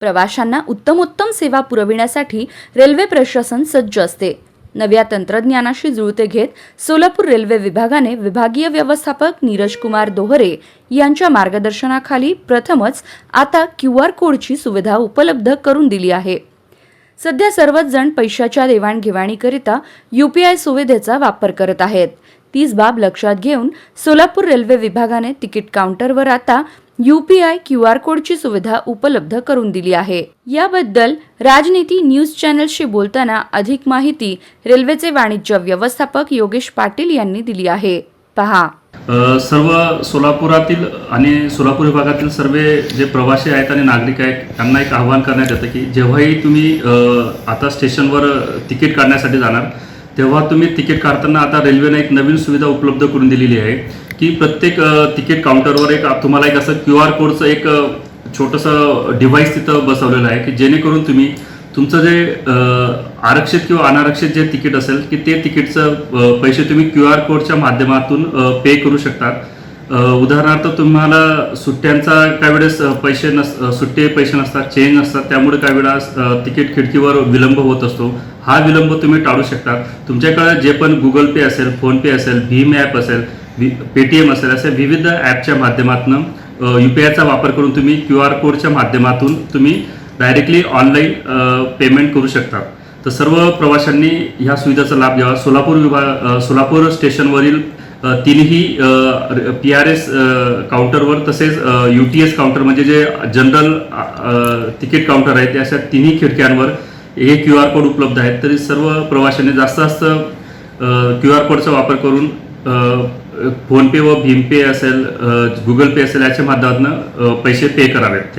प्रवाशांना उत्तमोत्तम सेवा पुरविण्यासाठी रेल्वे प्रशासन सज्ज असते. नव्या तंत्रज्ञानाशी जुळते घेत सोलापूर रेल्वे विभागाने विभागीय व्यवस्थापक नीरज कुमार दोहरे यांच्या मार्गदर्शनाखाली प्रथमच आता क्यू आर कोडची सुविधा उपलब्ध करून दिली आहे. सध्या सर्वच जण पैशाच्या देवाणघेवाणीकरिता यू पी आय सुविधेचा वापर करत आहेत. तीच बाब लक्षात घेऊन सोलापूर रेल्वे विभागाने तिकीट काउंटरवर आता यूपीआय क्यू आर कोडची सुविधा उपलब्ध करून दिली आहे. याबद्दल राजनीती न्यूज चॅनलशी बोलताना अधिक माहिती रेल्वेचे वाणिज्य व्यवस्थापक योगेश पाटील यांनी दिली आहे. पहा. सर्व सोलापुरातील आणि सोलापूर विभागातील सर्व जे प्रवासी आहेत आणि नागरिक आहेत त्यांना एक आव्हान करण्यात येतं की जेव्हाही तुम्ही आता स्टेशनवर तिकीट काढण्यासाठी जाणार तेव्हा तुम्ही तिकीट काढताना आता रेल्वेने एक नवीन सुविधा उपलब्ध करून दिलेली आहे की प्रत्येक तिकीट काउंटरवर एक तुम्हाला एक असं क्यू आर कोडचं एक छोटंसं डिव्हाइस तिथं बसवलेलं आहे की जेणेकरून तुम्ही तुमचं जे आरक्षित किंवा अनारक्षित जे तिकीट असेल की ते तिकीटचं पैसे तुम्ही क्यू आर कोडच्या माध्यमातून पे करू शकतात. उदाहरणार्थ तुम्हाला सुट्ट्यांचा काही वेळेस पैसे नस सुट्टे पैसे नसतात चेंज नसतात त्यामुळे काही वेळा तिकीट खिडकीवर विलंब होत असतो. हा विलंब तुम्ही टाळू शकता. तुमच्याकडे जे पण गुगल पे असेल फोनपे असेल भीम ॲप असेल पेटीएम असेल असे विविध ॲपच्या माध्यमातून यू पी आयचा वापर करून तुम्ही क्यू आर कोडच्या माध्यमातून तुम्ही डायरेक्टली ऑनलाईन पेमेंट करू शकता. तर सर्व प्रवाशांनी ह्या सुविधेचा लाभ घ्यावा. सोलापूर विभाग सोलापूर स्टेशनवरील तिन्ही पी आर एस काउंटरवर तसेच यू टी एस काउंटर म्हणजे जे जनरल तिकीट काउंटर आहेत त्या अशा तिन्ही खिडक्यांवर हे क्यू आर कोड उपलब्ध आहेत. तरी सर्व प्रवाशांनी जास्त जास्त क्यू आर कोडचा वापर करून फोनपे व भीम पे असेल गुगल पे असेल याच्या माध्यमातून पैसे पे करावेत.